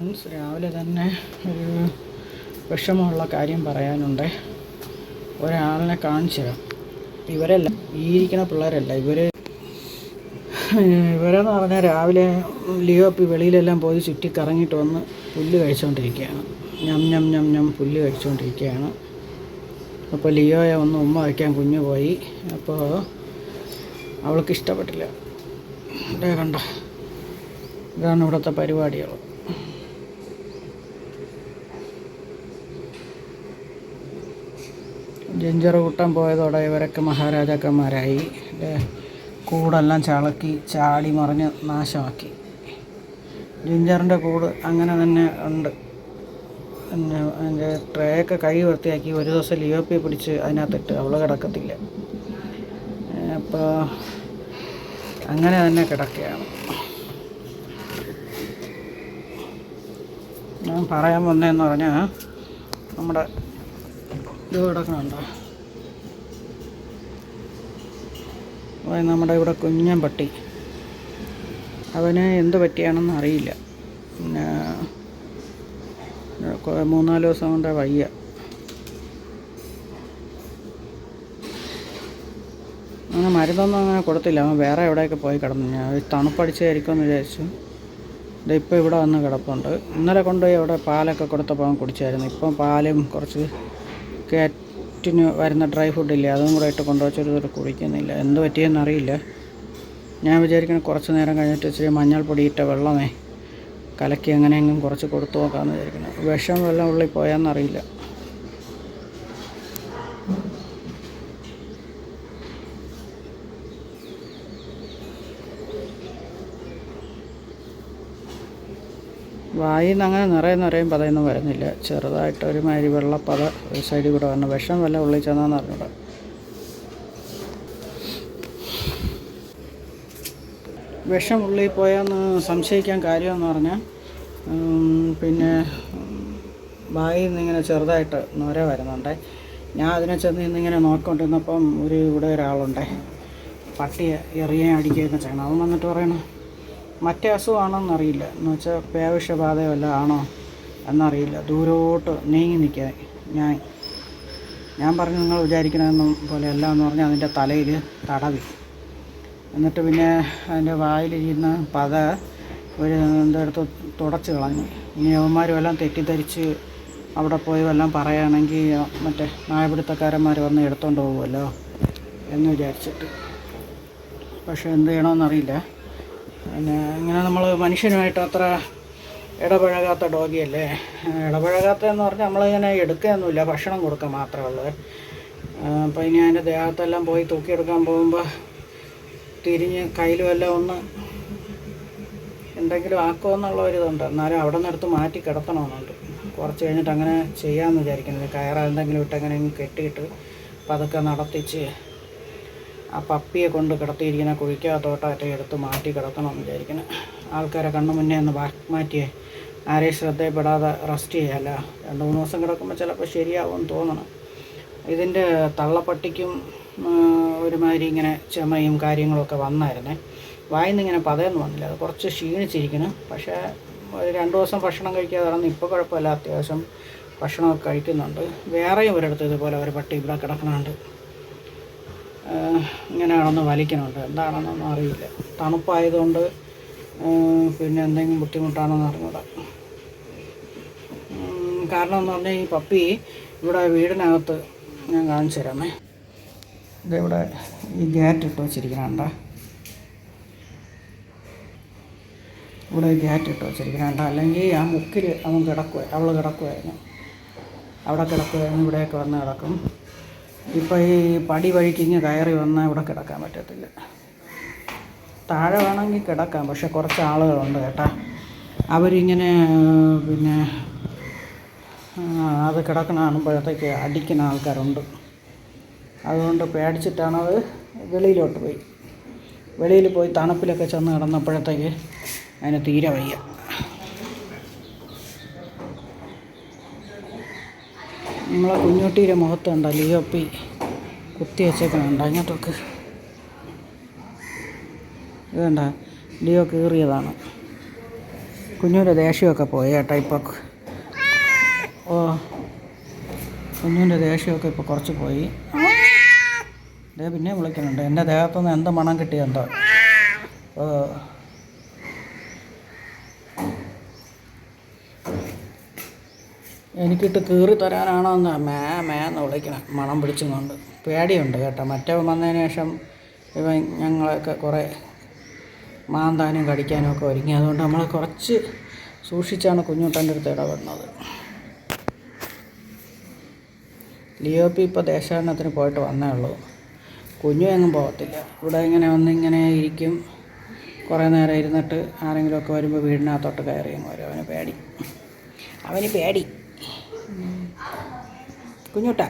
Friends രാവിലെ തന്നെ ഒരു വിഷമമുള്ള കാര്യം പറയാനുണ്ട്. ഒരാളിനെ കാണിച്ചു തരാം. ഇവരല്ല ഈ ഇരിക്കുന്ന പിള്ളേരല്ല. ഇവർ ഇവരെന്ന് പറഞ്ഞാൽ രാവിലെ ലിയോ ഇപ്പം വെളിയിലെല്ലാം പോയി ചുറ്റി കറങ്ങിയിട്ട് വന്ന് പുല്ല് കഴിച്ചുകൊണ്ടിരിക്കുകയാണ് ഞം ഞം ഞം ഞം പുല്ല് കഴിച്ചുകൊണ്ടിരിക്കുകയാണ് അപ്പോൾ ലിയോയെ ഒന്ന് ഉമ്മ വയ്ക്കാൻ കുഞ്ഞു പോയി. അപ്പോൾ അവൾക്ക് ഇഷ്ടപ്പെട്ടില്ല. കണ്ട? ഇതാണ് ഇവിടുത്തെ പരിപാടികൾ. ജഞ്ചർ കൂട്ടാൻ പോയതോടെ ഇവരൊക്കെ മഹാരാജാക്കന്മാരായി. കൂടെല്ലാം ചളക്കി ചാടി മറിഞ്ഞ് നാശമാക്കി. ജിഞ്ചറിന്റെ കൂട് അങ്ങനെ തന്നെ ഉണ്ട്. പിന്നെ അതിന്റെ ട്രേയൊക്കെ കൈ വൃത്തിയാക്കി ഒരു ദിവസം ലിയോപ്പി പിടിച്ച് അതിനകത്തിട്ട് അവൾ കിടക്കത്തില്ല. അപ്പോൾ അങ്ങനെ തന്നെ കിടക്കുകയാണ്. ഞാൻ പറയാൻ വന്നതെന്ന് പറഞ്ഞാൽ നമ്മുടെ ഇത് കിടക്കണുണ്ടോ നമ്മുടെ ഇവിടെ കുഞ്ഞൻ പട്ടി അവന് എന്ത് പറ്റിയാണെന്ന് അറിയില്ല. പിന്നെ മൂന്നാൽ ദിവസം കൊണ്ട് വയ്യ. അങ്ങനെ മരുന്നൊന്നും അങ്ങനെ കൊടുത്തില്ല. അവൻ വേറെ എവിടെയൊക്കെ പോയി കിടന്നു. ഞാൻ ഒരു തണുപ്പടിച്ചായിരിക്കുമെന്ന് വിചാരിച്ചു. ഇത് ഇപ്പോൾ ഇവിടെ വന്ന് കിടപ്പുണ്ട്. ഇന്നലെ കൊണ്ടുപോയി അവിടെ പാലൊക്കെ കൊടുത്തപ്പോൾ അവൻ കുടിച്ചായിരുന്നു. ഇപ്പം പാലും കുറച്ച് കാറ്റിന് വരുന്ന ഡ്രൈ ഫുഡില്ലേ അതും കൂടെ ഇട്ട് കൊണ്ടുവച്ചൊരു കുടിക്കുന്നില്ല. എന്ത് പറ്റിയെന്ന് അറിയില്ല. ഞാൻ വിചാരിക്കണം കുറച്ച് നേരം കഴിഞ്ഞിട്ട് ഇച്ചിരി മഞ്ഞൾപ്പൊടി ഇട്ട വെള്ളമേ കലക്കി എങ്ങനെയെങ്കിലും കുറച്ച് കൊടുത്തു നോക്കാമെന്ന് വിചാരിക്കണം വിഷം വെള്ളം ഉള്ളിൽ പോയാന്നറിയില്ല വായിൽ നിന്ന് അങ്ങനെ നിറയെ നിറയും പതയൊന്നും വരുന്നില്ല. ചെറുതായിട്ട് ഒരു ഒരുമാതിരി വെള്ളപ്പത ഒരു സൈഡിൽ കൂടെ വരണം വിഷം വല്ല ഉള്ളിൽ ചെന്നാന്ന് അറിഞ്ഞൂടാ. വിഷം ഉള്ളിൽ പോയാന്ന് സംശയിക്കാൻ കാര്യമെന്ന് പറഞ്ഞാൽ പിന്നെ വായിൽ നിന്ന് ഇങ്ങനെ ചെറുതായിട്ട് നൊര വരുന്നുണ്ടേ. ഞാൻ അതിനെ ചെന്ന് ഇന്നിങ്ങനെ നോക്കിക്കൊണ്ടിരുന്നപ്പം ഒരു ഇവിടെ ഒരാളുണ്ടേ. പട്ടിയെ എറിയാൻ അടിക്കുകയൊക്കെ ചെയ്യണം. അവൻ വന്നിട്ട് പറയണം മറ്റേ അസുഖമാണോന്നറിയില്ല. എന്ന് വെച്ചാൽ പേവിഷബാധയോ വല്ല ആണോ? എന്നറിയില്ല. ദൂരോട്ട് നീങ്ങി നിൽക്കാൻ ഞാൻ ഞാൻ പറഞ്ഞു നിങ്ങൾ വിചാരിക്കണമെന്നും പോലെ അല്ല എന്ന് പറഞ്ഞാൽ അതിന്റെ തലയിൽ തടവി. എന്നിട്ട് പിന്നെ അതിന്റെ വായിലിരുന്ന പത ഒരു എന്തെടുത്ത് തുടച്ച് കളഞ്ഞു. ഇനി അവന്മാരും എല്ലാം തെറ്റിദ്ധരിച്ച് അവിടെ പോയി വല്ലതും പറയുകയാണെങ്കിൽ മറ്റേ നായപിടുത്തക്കാരന്മാർ വന്ന് എടുത്തോണ്ട് പോകുമല്ലോ എന്ന് വിചാരിച്ചിട്ട്. പക്ഷേ എന്ത് ചെയ്യണമെന്നറിയില്ല. പിന്നെ ഇങ്ങനെ നമ്മൾ മനുഷ്യനുമായിട്ട് അത്ര ഇടപഴകാത്ത ഡോഗിയല്ലേ? ഇടപഴകാത്തതെന്ന് പറഞ്ഞാൽ നമ്മളിങ്ങനെ എടുക്കുകയൊന്നുമില്ല ഭക്ഷണം കൊടുക്കുക മാത്രമേ ഉള്ളൂ. അപ്പോൾ ഇനി അതിന്റെ ദേഹത്തെല്ലാം പോയി തൂക്കിയെടുക്കാൻ പോകുമ്പോൾ തിരിഞ്ഞ് കയ്യിലും എല്ലാം ഒന്ന് എന്തെങ്കിലും ആക്കുമെന്നുള്ള ഒരു ഇതുണ്ട്. എന്നാലും അവിടെ നിന്നെടുത്ത് മാറ്റി കിടത്തണമെന്നുണ്ട്. കുറച്ച് കഴിഞ്ഞിട്ട് അങ്ങനെ ചെയ്യാമെന്ന് വിചാരിക്കുന്നത് കയറ എന്തെങ്കിലും ഇട്ട് എങ്ങനെയെങ്കിലും കെട്ടിയിട്ട് പതുക്കെ നടത്തിച്ച് ആ പപ്പിയെ കൊണ്ട് കിടത്തിയിരിക്കുന്ന കുഴിക്കകത്തോട്ടായിട്ട് എടുത്ത് മാറ്റി കിടത്തണമെന്ന് വിചാരിക്കണം ആൾക്കാരെ കണ്ണു മുന്നേ ഒന്ന് മാറ്റിയേ. ആരെയും ശ്രദ്ധയിൽപ്പെടാതെ റെസ്റ്റ് ചെയ്യാമല്ല രണ്ട് മൂന്ന് ദിവസം കിടക്കുമ്പോൾ ചിലപ്പോൾ ശരിയാവും തോന്നണം. ഇതിന്റെ തള്ളപ്പട്ടിക്കും ഒരുമാതിരി ഇങ്ങനെ ചുമയും കാര്യങ്ങളൊക്കെ വന്നായിരുന്നേ. വായിന്ന് ഇങ്ങനെ പതയൊന്നും വന്നില്ല. അത് കുറച്ച് ക്ഷീണിച്ചിരിക്കണം പക്ഷേ ഒരു രണ്ട് ദിവസം ഭക്ഷണം കഴിക്കാതെ നടന്ന് ഇപ്പോൾ കുഴപ്പമില്ല. അത്യാവശ്യം ഭക്ഷണമൊക്കെ കഴിക്കുന്നുണ്ട്. വേറെയും ഒരിടത്ത് ഇതുപോലെ ഒരു പട്ടി ഇവിടെ കിടക്കണുണ്ട്. ഇങ്ങനെ കിടന്ന് വലിക്കണുണ്ട് എന്താണെന്നൊന്നും അറിയില്ല. തണുപ്പായതുകൊണ്ട് പിന്നെ എന്തെങ്കിലും ബുദ്ധിമുട്ടാണെന്ന് അറിഞ്ഞൂടാ. കാരണം എന്ന് പറഞ്ഞാൽ ഈ പപ്പി ഇവിടെ വീടിനകത്ത് ഞാൻ കാണിച്ചു തരാമേ. ഇതിവിടെ ഈ ഗ്യാറ്റ് ഇട്ട് വെച്ചിരിക്കണണ്ട ഇവിടെ ഗ്യാറ്റ് ഇട്ട് വെച്ചിരിക്കണണ്ട അല്ലെങ്കിൽ ആ മുക്കിൽ അവൻ കിടക്കുക അവൾ കിടക്കുമായിരുന്നു അവിടെ കിടക്കുമായിരുന്നു ഇവിടെയൊക്കെ വന്ന് കിടക്കും. ഇപ്പോൾ ഈ പടി വഴിക്ക് കയറി വന്നാൽ ഇവിടെ കിടക്കാൻ പറ്റത്തില്ല. താഴെ വേണമെങ്കിൽ കിടക്കാം പക്ഷെ കുറച്ച് ആളുകളുണ്ട് കേട്ടാ. അവരിങ്ങനെ പിന്നെ അത് കിടക്കണ കാണുമ്പോഴത്തേക്ക് അടിക്കുന്ന ആൾക്കാരുണ്ട്. അതുകൊണ്ട് പേടിച്ചിട്ടാണ് അത് വെളിയിലോട്ട് പോയി. വെളിയിൽ പോയി തണുപ്പിലൊക്കെ ചെന്ന് കിടന്നപ്പോഴത്തേക്ക് അതിന് തീരെ വയ്യ. നമ്മളെ കുഞ്ഞുട്ടിയുടെ മുഖത്തുണ്ട് ലിയോപ്പി കുത്തി വെച്ചേക്കണുണ്ട് അങ്ങോട്ടൊക്കെ ഇതുണ്ട ലിയോ കീറിയതാണ്. കുഞ്ഞുവിന്റെ ദേഷ്യമൊക്കെ പോയി കേട്ടോ ഇപ്പോൾ. ഓ കുഞ്ഞുവിന്റെ ദേഷ്യമൊക്കെ ഇപ്പോൾ കുറച്ച് പോയി. പിന്നെ വിളിക്കുന്നുണ്ട്. എന്റെ ദേഹത്തുനിന്ന് എന്ത് മണം കിട്ടിയെന്തോ. എനിക്കിട്ട് കീറി തരാനാണോ എന്ന് മേ മേ എന്ന് വിളിക്കണം. മണം പിടിച്ചുകൊണ്ട്. പേടിയുണ്ട് കേട്ടോ. മറ്റവൻ വന്നതിന് ശേഷം ഇവൻ ഞങ്ങളൊക്കെ കുറേ മാന്താനും കടിക്കാനും ഒക്കെ ഒരുങ്ങി. അതുകൊണ്ട് നമ്മൾ കുറച്ച് സൂക്ഷിച്ചാണ് കുഞ്ഞുട്ടന്റെ അടുത്ത് ഇടപെടുന്നത്. ലിയോപ്പി ഇപ്പോൾ ദേശാടനത്തിന് പോയിട്ട് വന്നേ ഉള്ളൂ. കുഞ്ഞു എങ്ങും പോകത്തില്ല. ഇവിടെ ഇങ്ങനെ വന്നിങ്ങനെ ഇരിക്കും. കുറേ നേരം ഇരുന്നിട്ട് ആരെങ്കിലുമൊക്കെ വരുമ്പോൾ വീടിനകത്തോട്ട് കയറിയും വരും. അവന് പേടി. അവന് പേടി. കുഞ്ഞുട്ട.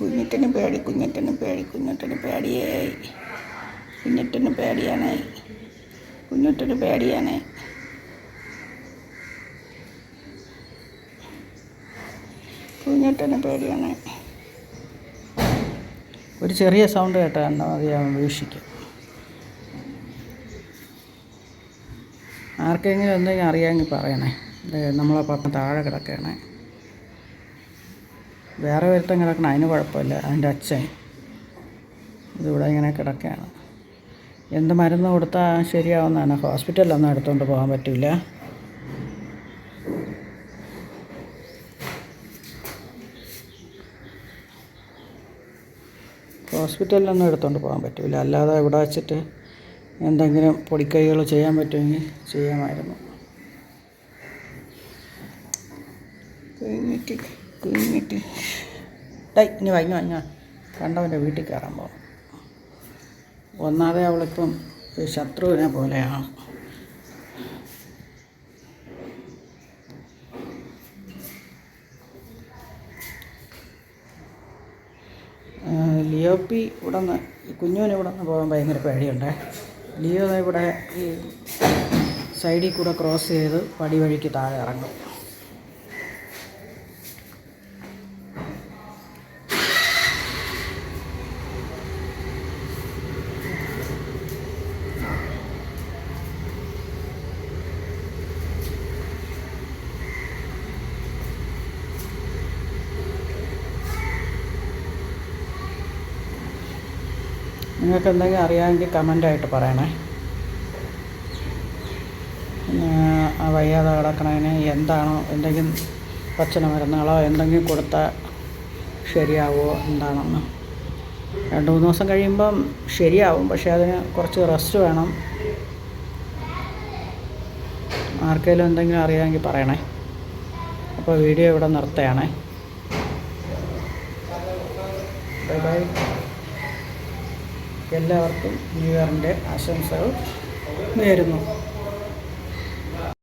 കുഞ്ഞിട്ടന് പേടി കുഞ്ഞിട്ടന് പേടി കുഞ്ഞിട്ടന് പേടിയായി. കുഞ്ഞിട്ടന് പേടിയാണേ കുഞ്ഞിട്ടന് പേടിയാണേ. കുഞ്ഞിട്ടന് പേടിയാണേ. ഒരു ചെറിയ സൗണ്ട് കേട്ടാൽ മതി അവൻ വീക്ഷിക്കും. ആർക്കെങ്കിലും എന്തെങ്കിലും അറിയാമെങ്കിൽ പറയണേ. നമ്മളെ പപ്പം താഴെ കിടക്കണേ. വേറെ ഒരുത്തൻ കിടക്കണം അതിന് കുഴപ്പമില്ല. അതിന്റെ അച്ഛൻ. ഇതിവിടെ ഇങ്ങനെ കിടക്കുകയാണ്. എന്ത് മരുന്ന് കൊടുത്താൽ ശരിയാവുന്നതാണ്. ഹോസ്പിറ്റലിലൊന്നും എടുത്തുകൊണ്ട് പോകാൻ പറ്റില്ല ഹോസ്പിറ്റലിലൊന്നും എടുത്തുകൊണ്ട് പോകാൻ പറ്റില്ല അല്ലാതെ ഇവിടെ വച്ചിട്ട് എന്തെങ്കിലും പൊടിക്കൈകൾ ചെയ്യാൻ പറ്റുമെങ്കിൽ ചെയ്യാമായിരുന്നു. കുഞ്ഞിട്ട് കുഞ്ഞിട്ട് ഡൈ ഇനി വൈകി വൈകി കണ്ടവന്റെ വീട്ടിൽ കയറാൻ പോകാം ഒന്നാതെ അവളിപ്പം ശത്രുവിനെ പോലെയാണ് ലിയോപ്പി ഇവിടെ നിന്ന് കുഞ്ഞുവിന് ഇവിടെ നിന്ന് പോകാൻ ഭയങ്കര പേടിയുണ്ട്. ലിയോ ഇവിടെ ഈ സൈഡിൽ കൂടെ ക്രോസ് ചെയ്ത് പടി വഴിക്ക് താഴെ ഇറങ്ങും. നിങ്ങൾക്ക് എന്തെങ്കിലും അറിയാമെങ്കിൽ കമന്റായിട്ട് പറയണേ. വയ്യാതെ കിടക്കണതിന് എന്താണോ എന്തെങ്കിലും പച്ചന മരുന്നുകളോ എന്തെങ്കിലും കൊടുത്താൽ ശരിയാവുമോ എന്താണെന്ന്. രണ്ട് മൂന്ന് ദിവസം കഴിയുമ്പം ശരിയാവും പക്ഷേ അതിന് കുറച്ച് റെസ്റ്റ് വേണം. ആർക്കെങ്കിലും എന്തെങ്കിലും അറിയാമെങ്കിൽ പറയണേ. അപ്പോൾ വീഡിയോ ഇവിടെ നിർത്തുകയാണേ. Bye bye. എല്ലാവർക്കും ന്യൂ ഇയറിന്റെ ആശംസകൾ നേരുന്നു.